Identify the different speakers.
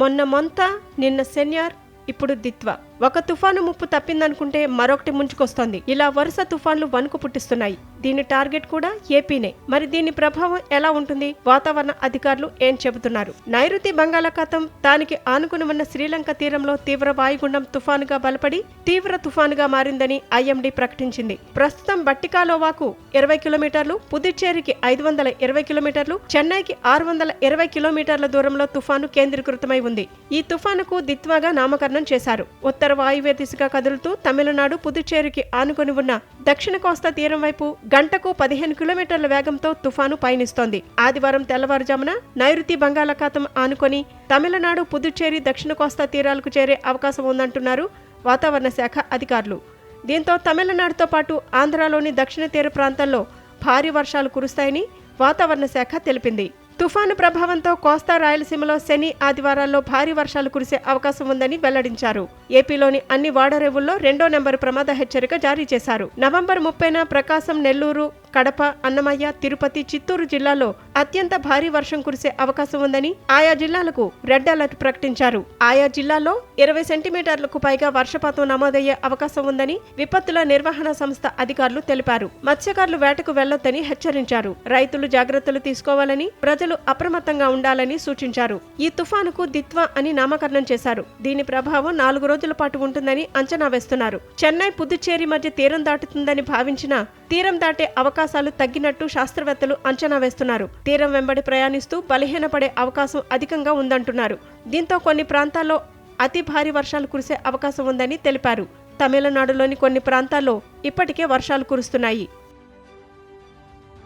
Speaker 1: మొన్న మొంత నిన్న సెన్యార్ ఇప్పుడు దిత్వ. ఒక తుఫాను ముప్పు తప్పిందనుకుంటే మరొకటి ముంచుకొస్తోంది. ఇలా వరుస తుఫాన్లు వణుకు పుట్టిస్తున్నాయి. దీని టార్గెట్ కూడా ఏపీనే. మరి దీని ప్రభావం ఎలా ఉంటుంది? వాతావరణ అధికారులు ఏం చెబుతున్నారు? నైరుతి బంగాళాఖాతం దానికి ఆనుకుని ఉన్న శ్రీలంక తీరంలో తీవ్ర వాయుగుండం తుఫానుగా బలపడి తీవ్ర తుఫానుగా మారిందని ఐఎండీ ప్రకటించింది. ప్రస్తుతం బట్టికాలోవాకు ఇరవై కిలోమీటర్లు పుదుచ్చేరికి ఐదు వందల ఇరవై కిలోమీటర్లు చెన్నైకి ఆరు వందల ఇరవై కిలోమీటర్ల దూరంలో తుఫాను కేంద్రీకృతమై ఉంది. ఈ తుఫానుకు దిత్వాగా నామకరణం చేశారు. ఉత్తర ఉత్తర వాయువ్య దిశగా కదులుతూ తమిళనాడు పుదుచ్చేరికి ఆనుకొని ఉన్న దక్షిణ కోస్తా తీరం వైపు గంటకు పదిహేను కిలోమీటర్ల వేగంతో తుఫాను పయనిస్తోంది. ఆదివారం తెల్లవారుజామున నైరుతి బంగాళాఖాతం ఆనుకొని తమిళనాడు పుదుచ్చేరి దక్షిణ కోస్తా తీరాలకు చేరే అవకాశం ఉందంటున్నారు వాతావరణ శాఖ అధికారులు. దీంతో తమిళనాడుతో పాటు ఆంధ్రాలోని దక్షిణ తీర ప్రాంతాల్లో భారీ వర్షాలు కురుస్తాయని వాతావరణ శాఖ తెలిపింది. తుఫాను ప్రభావంతో కోస్తా రాయలసీమలో శని ఆదివారాల్లో భారీ వర్షాలు కురిసే అవకాశం ఉందని వెల్లడించారు. ఏపీలోని అన్ని వాడరేవుల్లో రెండో నెంబర్ ప్రమాద హెచ్చరిక జారీ చేశారు. నవంబర్ ముప్పైన ప్రకాశం నెల్లూరు కడప అన్నమయ్య తిరుపతి చిత్తూరు జిల్లాలో అత్యంత భారీ వర్షం కురిసే అవకాశం ఉందని ఆయా జిల్లాలకు రెడ్ అలర్ట్ ప్రకటించారు. ఆయా జిల్లాల్లో ఇరవై సెంటీమీటర్లకు పైగా వర్షపాతం నమోదయ్యే అవకాశం ఉందని విపత్తుల నిర్వహణ సంస్థ అధికారులు తెలిపారు. మత్స్యకారులు వేటకు వెళ్ళొద్దని హెచ్చరించారు. రైతులు జాగ్రత్తలు తీసుకోవాలని ప్రజలు అప్రమత్తంగా ఉండాలని సూచించారు. ఈ తుఫానుకు దిత్వా అని నామకరణం చేశారు. దీని ప్రభావం నాలుగు రోజుల పాటు ఉంటుందని అంచనా వేస్తున్నారు. చెన్నై పుదుచ్చేరి మధ్య తీరం దాటుతుందని భావించిన తీరం దాటే అవకాశాలు తగ్గినట్టు శాస్త్రవేత్తలు అంచనా వేస్తున్నారు. తీరం వెంబడి ప్రయాణిస్తూ బలహీనపడే అవకాశం అధికంగా ఉందంటున్నారు. దీంతో కొన్ని ప్రాంతాల్లో అతి భారీ వర్షాలు కురిసే అవకాశం ఉందని తెలిపారు. తమిళనాడులోని కొన్ని ప్రాంతాల్లో ఇప్పటికే వర్షాలు కురుస్తున్నాయి.